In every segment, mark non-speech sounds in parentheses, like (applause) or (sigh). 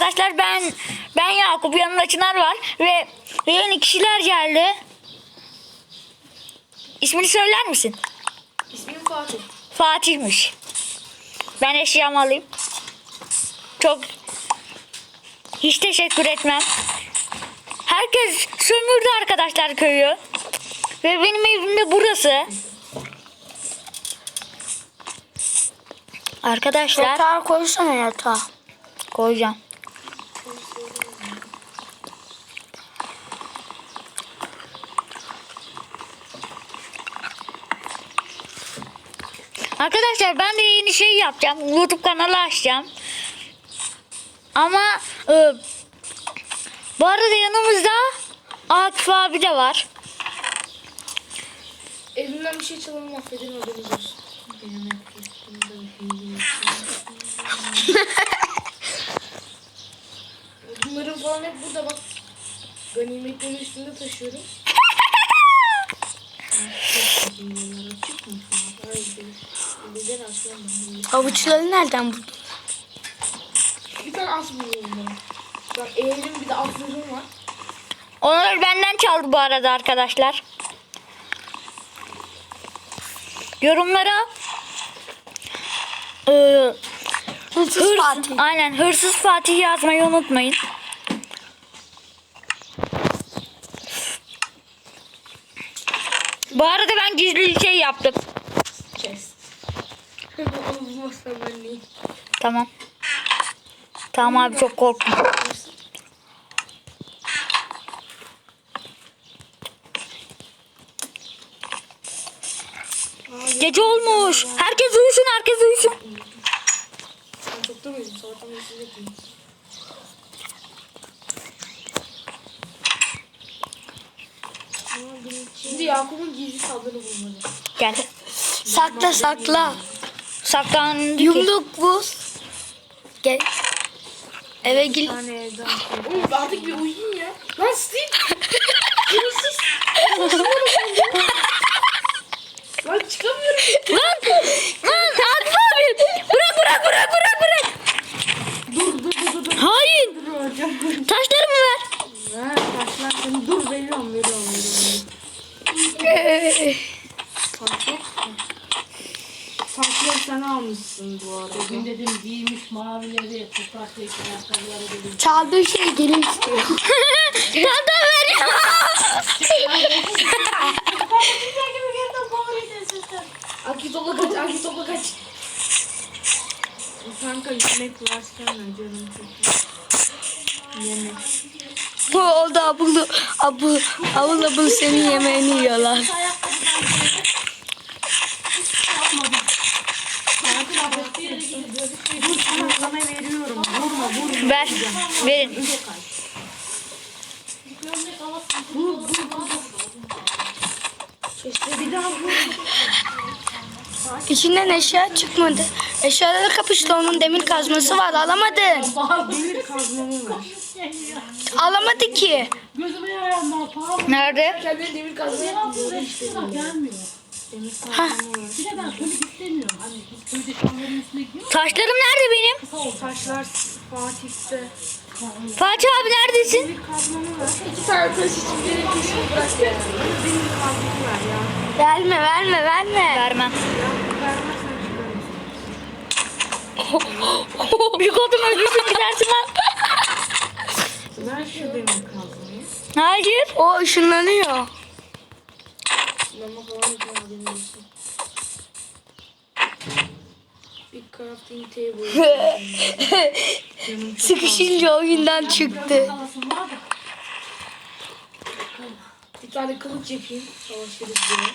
arkadaşlar ben ben Yakup yanında Çınar var ve yeni kişiler geldi. İsmini söyler misin? İsmim Fatih. Fatih'miş. Ben eşyamı alayım. Çok hiç teşekkür etmem. Herkes sömürdü arkadaşlar köyü. Ve benim evim de burası. Arkadaşlar Yatağa koysana yatağa. koyacağım. Arkadaşlar ben de yeni şey yapacağım. YouTube kanalı açacağım. Ama e, bu arada yanımızda Akif abi de var. Evimden bir şey çalalım affedin haberiniz olsun. (laughs) Bunların falan hep burada bak. Ganimetlerin üstünde taşıyorum. (laughs) Güzel aslanım. Avuçları nereden buldun? Bir tane as ben. Bak eğerim bir de aslırım var. Onları benden çaldı bu arada arkadaşlar. Yorumlara e, Hırsız hırs- Fatih. aynen hırsız Fatih yazmayı unutmayın. Bu arada ben gizli şey yaptım. Chest. Onu bulmazsam ben neyim? Tamam. Tamam abi çok korktum. Gece olmuş. Herkes uyusun, herkes uyusun. Ben çoktan uyudum. Sabahtan beri. Şimdi Yakup'un gizli saldırı bulmalı. Gel. Sakla sakla. Saklandı ki. Yumruk buz. Gel. Eve gel. Oğlum artık bir uyuyun ya. Lan Steve! (laughs) Kırılsız! Lan çıkamıyorum. Lan! Lan Akif abi! Bırak bırak bırak bırak bırak! Dur dur dur dur. Hayır! Dur hocam. Taşlarımı ver. Ha taşlar seni. Dur veriyorum veriyorum veriyorum. Ee, Taşlar. Taşları sen almışsın bu arada. Bugün dedim giymiş mavileri, toprak renkli ayakkabıları dedim. çaldığı şey geri istiyor. Tahta ver ya! Aki topla kaç, Aki topla kaç. Kanka yemek versene canım çok. Yemek. Bu oldu abulu. Abu, abul abul senin yemeğini yiyorlar. Dur sana veriyorum. Vurma vurma. Ver. Verin. İşte bir daha vur. İçinden eşya çıkmadı. Eşyalara kapıştı onun demir kazması var alamadın. Demir kazmamı ver. Alamadı ki. Gözüme yarayanlar pahalı. Nerede? Kendine demir kazma yapmıyor. Gelmiyor. Kazmamı gidiyoruz. Taşlarım nerede benim? Taşlar Fatih'te. Fatih abi neredesin? Kazmamı. İki tane taş için bırak ya. Kazmamı ver ya. Verme verme verme. Vermem. (laughs) Büyük oldum ölürsün gidersin lan. Ver şu demir kazmayı. Hayır. O ışınlanıyor. Mama falan yapabilirsin. Bir crafting table. (laughs) Sıkışınca oyundan çıktı. Bir tane kılıç yapayım. Savaşırız diye.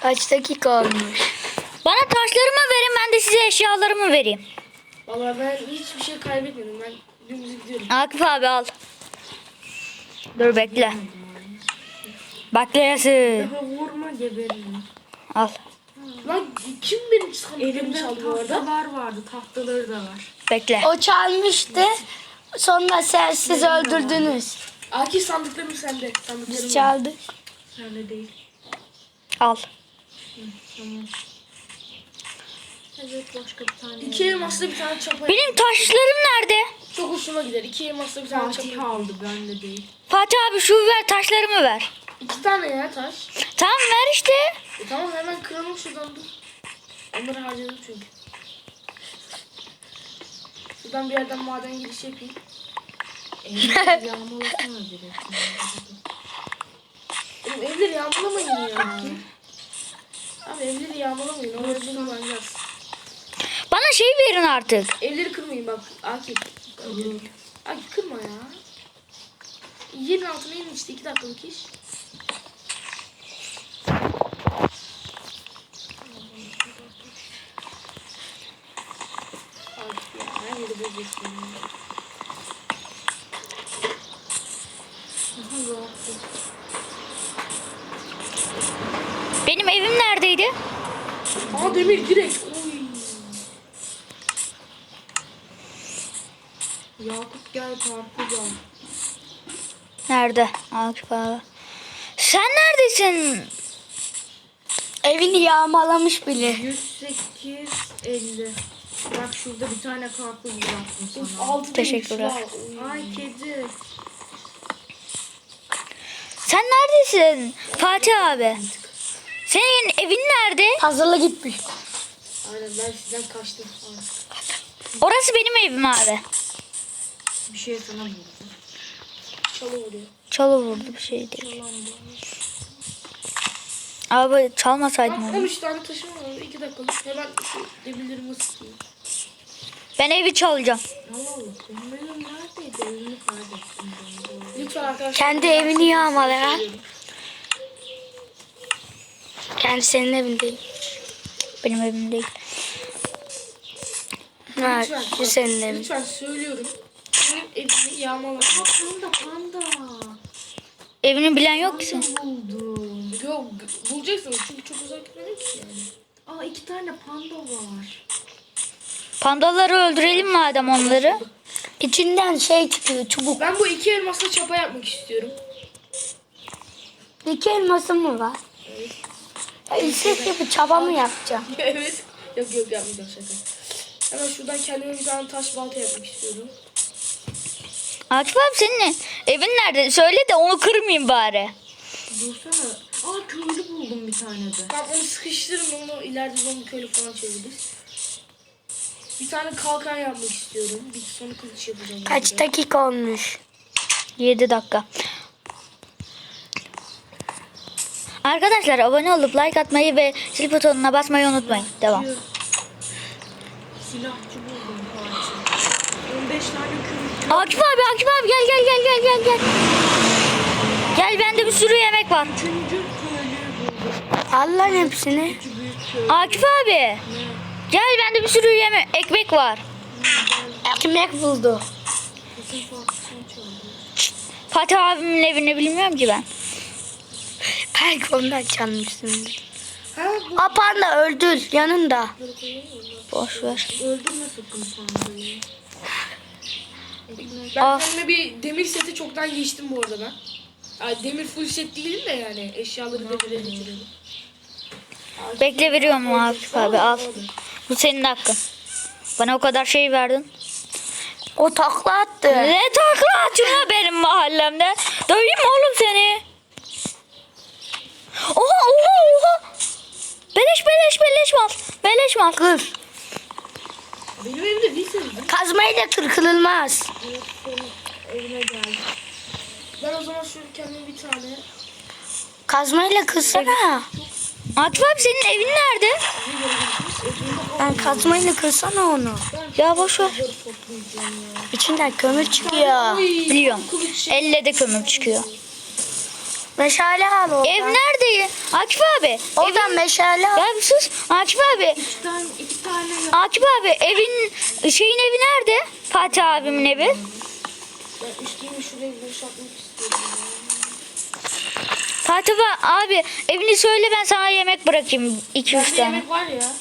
Kaç dakika olmuş? Bana taşlarımı verin ben de size eşyalarımı vereyim. Valla ben hiçbir şey kaybetmedim. Ben dümdüz gidiyorum. Akif abi al. Dur bekle. Bekleyesin. Daha vurma geberirim. Al. Lan kim benim çaldı bu arada? Tahtalar vardı. Tahtaları da var. Bekle. O çalmıştı. Sonra sen siz öldürdünüz. Akif sandıklarım sende. Sandıklarım Biz çaldık. sende değil. Al. Tamam. Evet başka bir tane. İki elmasla bir tane çapa. Benim taşlarım nerede? Çok hoşuma gider. İki elmasla bir tane çapa. aldı bende değil. Fatih abi şu ver taşlarımı ver. İki tane ya taş. Tamam ver işte. E tamam hemen kıralım şuradan dur. Onları harcadım çünkü. Şuradan bir yerden maden giriş yapayım. Yağmalasana direkt. Oğlum evleri yağmalamayın ya. Abi evleri yağmalamayın. O evleri kullanacağız. Bana şey verin artık. Evleri kırmayın bak Akif. Akif kırma ya. Yerin altına inin işte iki dakikalık iş. Akif Benim evim neredeydi? Aa demir direkt. Oy. Yakup gel karpuz al. Nerede? Akif abi. Sen neredesin? Evini yağmalamış bile. 108 50. Bak şurada bir tane karpuz bıraktım sana. altı Teşekkürler. Ay kedi. Sen neredesin? Fatih abi. Senin evin nerede? Hazırla gitmiş. Aynen ben sizden kaçtım. Orası benim evim abi. Bir şey sana vurdu. Çalı vuruyor. Çalı vurdu bir şey değil. Abi çalmasaydım Bak onu. 13 tane taşım var. 2 dakikalık. Hemen şu demirlerimi ısıtayım. Ben evi çalacağım. Kendi evini yağmalayan. Kendi senin evin değil. Benim evim değil. Ha, Lütfen, şu senin evin. Lütfen söylüyorum. Benim evimi yağmala. Aa panda panda. Evini bilen yok ki senin. buldum. Yok bulacaksınız çünkü çok uzak gitmedim ki yani. Aa iki tane panda var. Pandaları öldürelim madem onları. İçinden şey çıkıyor çubuk. Ben bu iki elmasla çapa yapmak istiyorum. İki elmasın mı var? Ya İstek gibi çaba mı yapacağım? (laughs) evet. Yok yok yapmayacağım şaka. Hemen şuradan kendime bir tane taş balta yapmak istiyorum. Akif abi senin evin nerede? Söyle de onu kırmayayım bari. Dursana. Aa köylü buldum bir tane de. Tamam onu sıkıştırın onu ileride zombi köylü falan çeviririz. Bir tane kalkan yapmak istiyorum. Bir sonra kılıç yapacağım. Kaç de. dakika olmuş? 7 dakika. Arkadaşlar abone olup like atmayı ve zil butonuna basmayı unutmayın. Devam. Silahçı buldum parça. 15 tane köylü. Akif abi Akif abi gel gel gel gel gel gel. Gel bende bir sürü yemek var. Üçüncü köylüyü buldum. Al lan hepsini. Akif abi. Gel bende bir sürü yemek ekmek var. Ekmek buldu. Fatih abimin evini bilmiyorum ki ben. Belki ondan çalmışsındır. Aa panda öldür yanında. Boş ver. Öldürme sakın pandayı. Ben Ah. kendime bir demir seti çoktan geçtim bu arada ben. Ay, demir full set değilim de yani eşyaları demire geçirelim. Bekle veriyorum Akif abi al. Bu senin hakkın. Bana o kadar şey verdin. O takla attı. Ne takla atıyorsun ha benim mahallemde? Döveyim mi oğlum seni? Oha oha oha. Beleş beleş beleş mal. Beleş mal. Kır. Benim evimde değil mi? Kazmayla kır kırılmaz. Evet, senin evine geldim. Ben o zaman şöyle kendime bir tane Kazmayla kırsana. Akif abi senin evin nerede? Ben kazmayla kırsana onu. Ya boş ver. İçinden kömür çıkıyor. Biliyorum. Şey. Elle de kömür çıkıyor. Meşale al oradan. Ev nerede? Akif abi. Oradan meşale al. Ya bir sus. Akif abi. İki tane, iki tane. Akif abi evin şeyin evi nerede? Fatih abimin evi. Ben üstümü şuraya boşaltmak istiyorum. Fatih abi evini söyle ben sana yemek bırakayım 2-3 Bende tane. yemek var ya.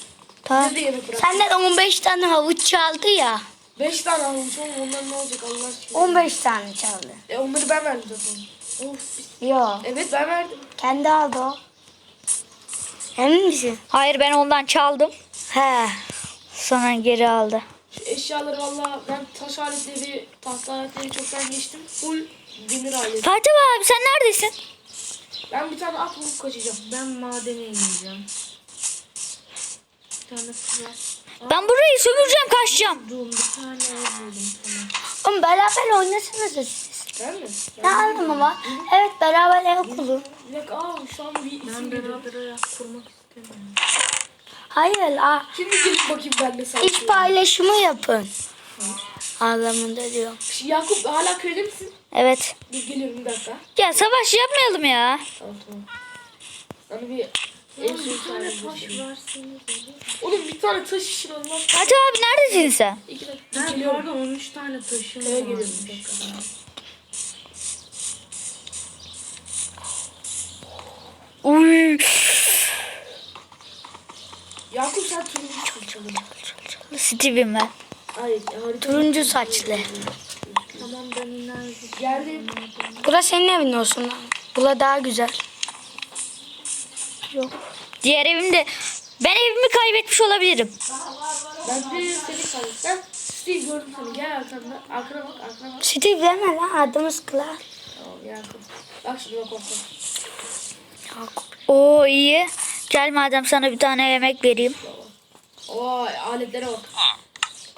Tamam. Bende de yemek bırak. Senden 15 tane havuç çaldı ya. 5 tane almış oğlum onlar ne olacak Allah aşkına. 15 tane çaldı. E onları ben verdim zaten. Of. pis. Yo. Evet ben verdim. Kendi aldı o. Emin misin? Hayır ben ondan çaldım. He. Sonra geri aldı. Şu eşyaları valla ben taş aletleri, tahta aletleri çoktan geçtim. Full demir aleti. Fatih abi sen neredesin? Ben bir tane at bulup kaçacağım. Ben madene ineceğim. Bir tane kız var. Ben burayı sömüreceğim kaçacağım. Buldum bir tane ev buldum tamam. Oğlum beraber oynasanız siz. Ben mi? Ne anlamı var? Evet beraber ev kurun. Bir dakika aa şu an bir isim geliyor. Ben beraber hayat kurmak istemiyorum. Hayır aa, Şimdi gelip bakayım ben de sana. iş paylaşımı yapın. Anlamında diyor. Yakup hala köyde misin? Evet. Dur geliyorum bir dakika. Ya savaş yapmayalım ya. Tamam tamam. Sana bir ev suyu tane taş Oğlum bir tane taş işin olmaz. Fatih abi neredesin sen? İki dakika. Ben geliyorum. Pardon 13 tane taşım Eve geliyorum bir dakika. Uy. Yakup sen turuncu saçalım. Steve'im ben. Harita. Turuncu saçlı. Tamam ben. Geldim. Bura senin evin olsun. lan. Bura daha güzel. Diğer evimde ben evimi kaybetmiş olabilirim. Ben de seni. Ben Steve gördüm seni. Gel arkamda. Arkana bak arkana bak. Steve deme lan adımız Clark. Tamam Yakup. Bak şimdi bak bak. bak. Oo iyi. Gel madem sana bir tane yemek vereyim. Oo aletlere bak.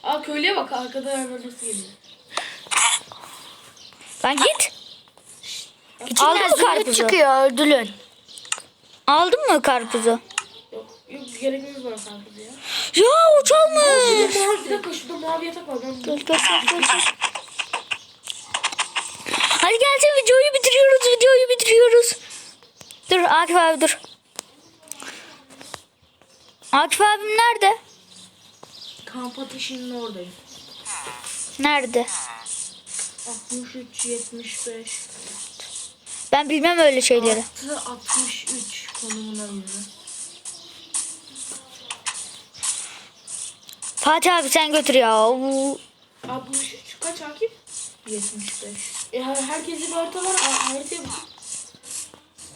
Aa köylüye bak arkada nasıl geliyor. Lan git. Aldın İçinden mı karpuzu? çıkıyor öldürün. Aldın mı karpuzu? Yok yok gereğimiz var karpuzu ya. Ya uçalmış. Mavi bir dakika şurada mavi yatak var. Ben Gel, gel, gel, gel, gel. Hadi gelsin videoyu bitiriyoruz. Videoyu bitiriyoruz. Dur Akif abi dur. Akif abim nerede? Kamp ateşinin oradayım. Nerede? 63 75 Ben bilmem öyle şeyleri. 6 63 konumuna göre. Fatih abi sen götür ya. Oo. 63 kaç Akif? 75. E her- herkesin bir harita var. Aa, haritaya bak.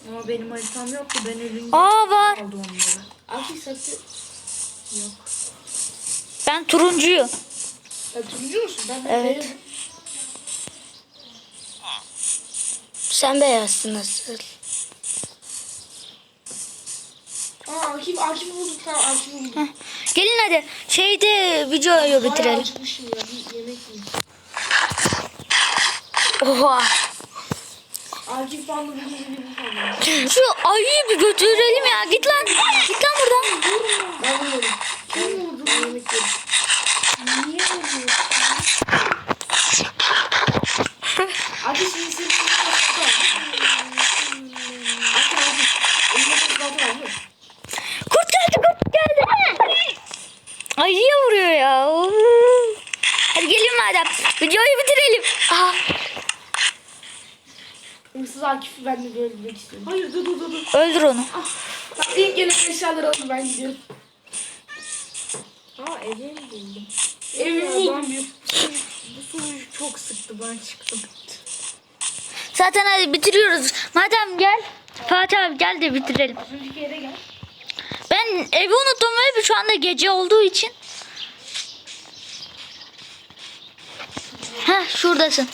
Ama benim haritam yoktu. Ben ölünce Aa var. aldım onları. Akif saksı. Yok. Ben turuncuyum. Sen turuncu musun? Ben de Evet. beyazım. Sen beyazsın nasıl? Aa Akif, Akif'i buldum. Tamam Akif'i buldum. Gelin hadi. Şeyde videoyu Bayağı bitirelim. acıkmışım ya. Bir yemek yiyeyim. Oha. Akif bana bugün bir kalmış. Şu ayıyı bir götürelim ya. Git lan. Git lan buradan. Ben vurmadım. Yemek yedim. Niye vuruyorsun? Akif şimdi mı? Kurt geldi kurt geldi. Ayıya vuruyor ya. Hadi gelin madem. Videoyu bitirelim. Aha. Hırsız Akif'i ben de öldürmek istiyorum. Hayır dur dur dur. dur. Öldür onu. Bak ilk gelen eşyaları alın ben gidiyorum. Aa buldum. Evimi buldum diyor. Bu soru çok sıktı. Ben çıktım. Zaten hadi bitiriyoruz. Madem gel. Fatih abi gel de bitirelim. Ben evi unuttum ve şu anda gece olduğu için. Heh şuradasın.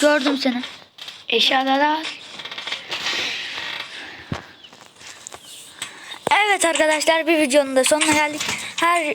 Gördüm seni. Eşyaları al. Evet arkadaşlar bir videonun da sonuna geldik. Her